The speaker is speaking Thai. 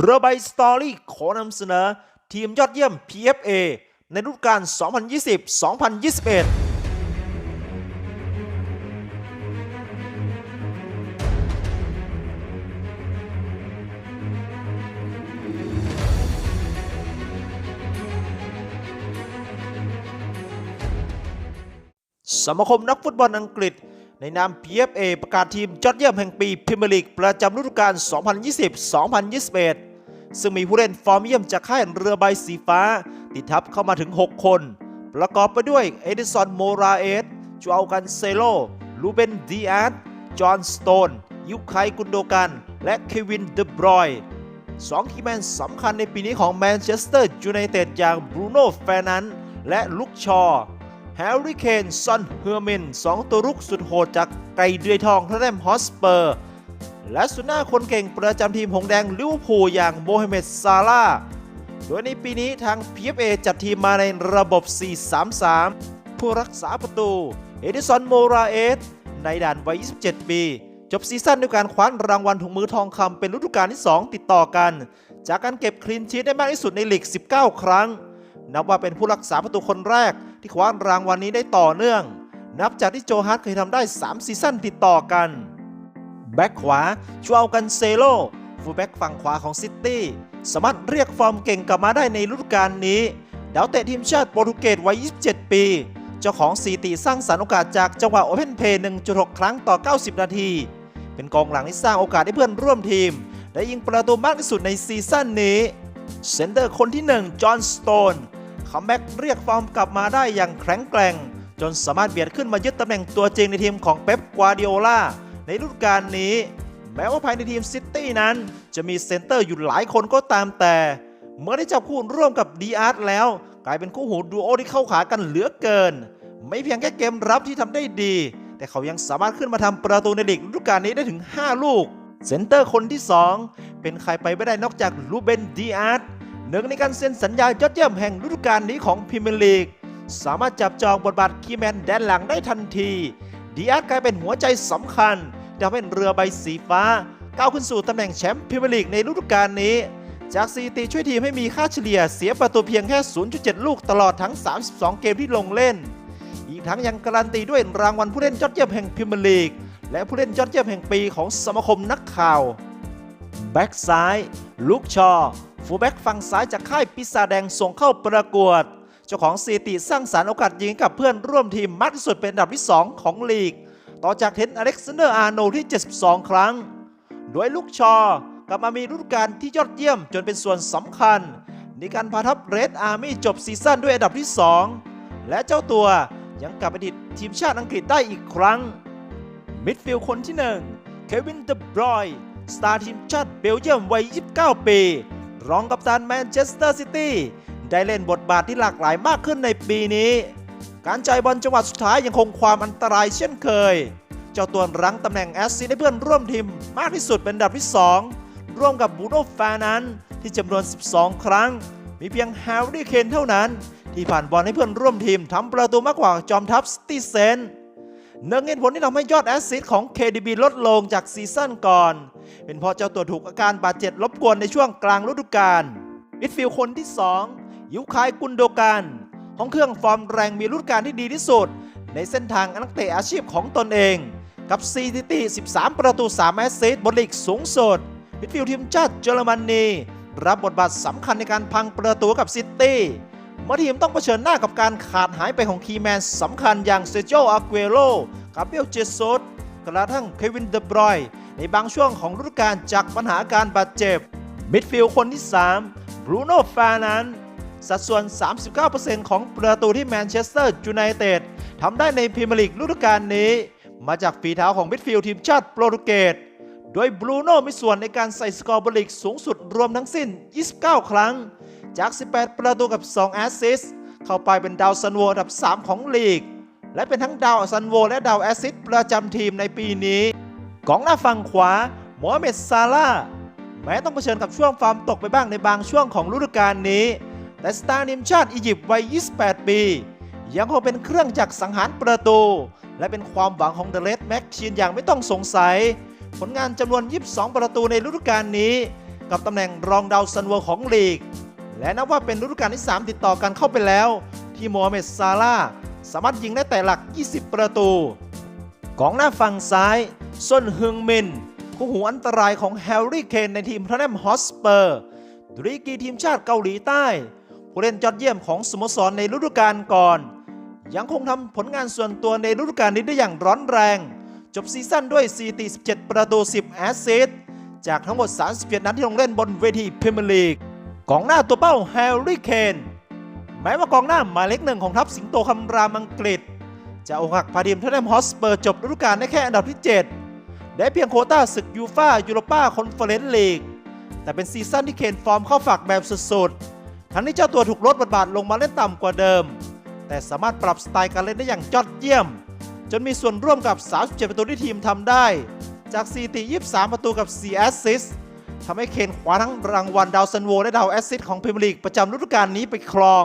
เรือใบสตอรี่ขอนำเสนอ ทีมยอดเยี่ยม PFA ในฤดูกาล 2020-2021สมาคมนักฟุตบอลอังกฤษ ในนาม PFA ประกาศทีมยอดเยี่ยมแห่งปีพรีเมียร์ลีกประจำฤดูกาล 2020-2021 ซึ่งมีผู้เล่นฟอร์มเยี่ยมจากค่ายเรือใบสีฟ้า ติดทับเข้ามาถึง 6 คน ประกอบไปด้วยเอดิสันโมราเอสจูอัลกันเซโล ลูเบนดีอาร์จอห์นสโตน ยุคไคกุนโดกัน และเควินเดบรอยสองคีย์แมนสำคัญในปีนี้ของแมนเชสเตอร์ยูไนเต็ดอย่างบรูโน่แฟร์นันและลุกชอว์แฮร์รี่เคนซอนเฮอร์มินสองตัวรุกสุดโหดจากไก่เดือยทองทแรมฮอสเปอร์ และสุดหน้าคนเก่งประจำทีมหงแดงลิเวอร์พูลอย่างโมฮัมเหม็ดซาลาโดยในปีนี้ทาง PFA จัดทีมมาในระบบ 4-3-3 ผู้รักษาประตู เอดิสันโมราเอส ในด่านวัย 27 ปี จบซีซั่นด้วยการคว้ารางวัลถุงมือทองคำเป็นฤดูกาลที่ 2 ติดต่อกัน จากการเก็บคลีนชีทได้มากที่สุดในลีก 19 ครั้ง นับว่าเป็นผู้รักษาประตูคนแรกที่คว้ารางวัลนี้ได้ต่อเนื่อง นับจากที่โจฮาร์ตเคยทำได้ 3 ซีซั่นติดต่อกัน แบ็กขวาชัวอัลกันเซโลฟูลแบ็กฝั่งขวาของซิตี้สามารถเรียกฟอร์มเก่งกลับมาได้ในฤดูกาลนี้ดาวเตะทีมชาติโปรตุเกสวัย 27 ปี เจ้าของสถิติสร้างสรรค์โอกาสจากจังหวะโอเพนเพย์1.6 ครั้งต่อ 90 นาที เป็นกองหลังที่สร้างโอกาสให้เพื่อนร่วมทีม และยิงประตูมากที่สุดในซีซั่นนี้เซนเตอร์คนที่ 1 จอห์นสโตนคัมแบ็กเรียกฟอร์มกลับมาได้อย่างแข็งแกร่ง จนสามารถเบียดขึ้นมายึดตำแหน่งตัวจริงในทีมของเป๊ป กวาร์ดิโอลา ในฤดูกาลนี้ แม้ว่าภายในทีมซิตี้นั้น จะมีเซนเตอร์อยู่หลายคนก็ตามแต่ เมื่อได้จับคู่ร่วมกับดีอาร์ตแล้ว กลายเป็นคู่หูดูโอที่เข้าขากันเหลือเกิน ไม่เพียงแค่เกมรับที่ทำได้ดี แต่เขายังสามารถขึ้นมาทำประตูในลีกฤดูกาลนี้ได้ถึง 5 ลูก เซนเตอร์คนที่ 2 เป็นใครไปไม่ได้นอกจากลูเบนดีอาร์ตหนึ่งในการเซ็นสัญญายอดเยี่ยมแห่งฤดูกาลนี้ของพรีเมียร์ลีกสามารถจับจองบทบาทคีแมนแดนหลังได้ทันที ดีอาร์ตกลายเป็นหัวใจสำคัญ ทำให้เรือใบสีฟ้าก้าวขึ้นสู่ตำแหน่งแชมป์พรีเมียร์ลีกในฤดูกาลนี้ จากสถิติช่วยทีมให้มีค่าเฉลี่ยเสียประตูเพียงแค่ 0.7 ลูกตลอดทั้ง 32 เกมที่ลงเล่น อีกทั้งยังการันตีด้วยรางวัลผู้เล่นยอดเยี่ยมแห่งพรีเมียร์ลีก และผู้เล่นยอดเยี่ยมแห่งปีของสมาคมนักข่าวแบ็กซ้ายลุกชอฟูแบ็กฝั่งซ้ายจากค่ายปิศาจแดงส่งเข้าประกวด เจ้าของสถิติสร้างสารรค์โอกาสยิงกับเพื่อนร่วมทีมมากที่สุดเป็นอันดับที่ 2 ของลีก ต่อจากเทนอเล็กซานเดอร์อาร์โนที่ 72 ครั้ง โดยลูกชอ กลับมามีฤดูกาลที่ยอดเยี่ยมจนเป็นส่วนสำคัญ ในการพาทัพเรดอาร์มี่จบซีซั่นด้วยอันดับที่ 2 และเจ้าตัวยังกลับไปติดทีมชาติอังกฤษได้อีกครั้ง มิดฟิลด์คนที่1เควินเดบรอยสตาร์ทีมชาติเบลเยียมวัย 29 ปี รองกัปตันแมนเชสเตอร์ซิตี้ได้เล่นบทบาทที่หลากหลายมากขึ้นในปีนี้ การจ่ายบอลจังหวะสุดท้ายยังคงความอันตรายเช่นเคย เจ้าตัวรั้งตำแหน่งแอสซิสต์ให้เพื่อนร่วมทีมมากที่สุดเป็นอันดับที่ 2 ร่วมกับบูโน่แฟนันที่จำนวน 12 ครั้ง มีเพียงแฮร์รี่เคนเท่านั้น ที่ผ่านบอลให้เพื่อนร่วมทีมทำประตูมากกว่าจอมทัพสตีเซนหนึ่องเหตุผลที่ทำให้ยอดแอสซิสต์ของ KDB ลดลงจากซีซั่นก่อน เป็นเพราะเจ้าตัวถูกอาการบาดเจ็บรบกวนในช่วงกลางฤดูกาลมิดฟิลด์คนที่ 2 ยุคายกุนโดกัน ห้องเครื่องฟอร์มแรงมีฤดูกาลที่ดีที่สุด ในเส้นทางนักเตะอาชีพของตนเอง กับซีซิตี้ 13 ประตู 3 แอสซิสต์บนลีกสูงสุดมิดฟิลด์ทีมชาติเยอรมนีรับบทบาทสำคัญในการพังประตูกับซิตี้เมื่อทีมต้องเผชิญหน้ากับการขาดหายไปของคีแมนสำคัญอย่างเซโจอาเกโรกาเบียลเจซุสกระทั่งเควินเดบรอยในบางช่วงของฤดูกาลจากปัญหาการบาดเจ็บมิดฟิลด์คนที่ 3บรูโน่ฟานันด์ สัดส่วน 39%ของประตูที่แมนเชสเตอร์ยูไนเต็ดทำได้ในพรีเมียร์ลีกฤดูกาลนี้ มาจากฝีเท้าของมิดฟิลด์ทีมชาติโปรตุเกส โดยบรูโน่มีส่วนในการใส่สกอร์บอลลีกสูงสุดรวมทั้งสิ้น 29 ครั้ง จาก 18 ประตูกับ 2 แอสซิสต์เข้าไปเป็นดาวซันโวอันดับ 3 ของลีก และเป็นทั้งดาวซันโวและดาวแอสซิสต์ประจำทีมในปีนี้กองหน้าฝั่งขวาโมฮัมเหม็ดซาลาแม้ต้องเผชิญกับช่วงฟาร์มตกไปบ้างในบางช่วงของฤดูกาลนี้ แต่สตาร์ทีมชาติอียิปต์วัย 28 ปี ยังคงเป็นเครื่องจักรสังหารประตู และเป็นความหวังของเดเลสแม็กชีนอย่างไม่ต้องสงสัย ผลงานจำนวน 22 ประตูในฤดูกาลนี้ กับตำแหน่งรองดาวซันโวของลีก และนับว่าเป็นฤดูกาลที่ 3 ติดต่อกันเข้าไปแล้ว ที่โมฮัมเหม็ดซาลาสามารถยิงได้แต่หลัก 20 ประตูกองหน้าฝั่งซ้ายซนฮึงมินคู่หูอันตรายของแฮร์รี่เคนในทีมพระแนมฮอสเปอร์ดรีกีทีมชาติเกาหลีใต้ ผู้เล่นยอดเยี่ยมของสโมสรในฤดูกาลก่อน ยังคงทำผลงานส่วนตัวในฤดูกาลนี้ได้อย่างร้อนแรง จบซีซั่นด้วย47 ประตู 10 แอสซิสต์จากทั้งหมด 37 นัดที่ลงเล่นบนเวทีพรีเมียร์ลีกกองหน้าตัวเป้าแฮร์รี่เคนแม้ว่ากองหน้าหมายเลขหนึ่งของทัพสิงโตคำรามอังกฤษ จะอกหักพาทีมเทนแนมฮอสเปอร์จบฤดูกาลได้แค่อันดับที่ 7 ได้เพียงโคต้าศึกยูฟ่ายูโรป้าคอนเฟอเรนซ์ลีกแต่เป็นซีซั่นที่เคนฟอร์มเข้าฝักแบบสุดๆ ทั้งนี้เจ้าตัวถูกลดบทบาทลงมาเล่นต่ำกว่าเดิม แต่สามารถปรับสไตล์การเล่นได้อย่างยอดเยี่ยม จนมีส่วนร่วมกับ 37 ประตูที่ทีมทำได้ จาก4ตี23 ประตูกับ 4 แอสซิสต์ทำให้เคนคว้าทั้งรางวัลดาวซันโวและดาวแอสซิสต์ของพรีเมียร์ลีกประจำฤดูกาลนี้ไปครอง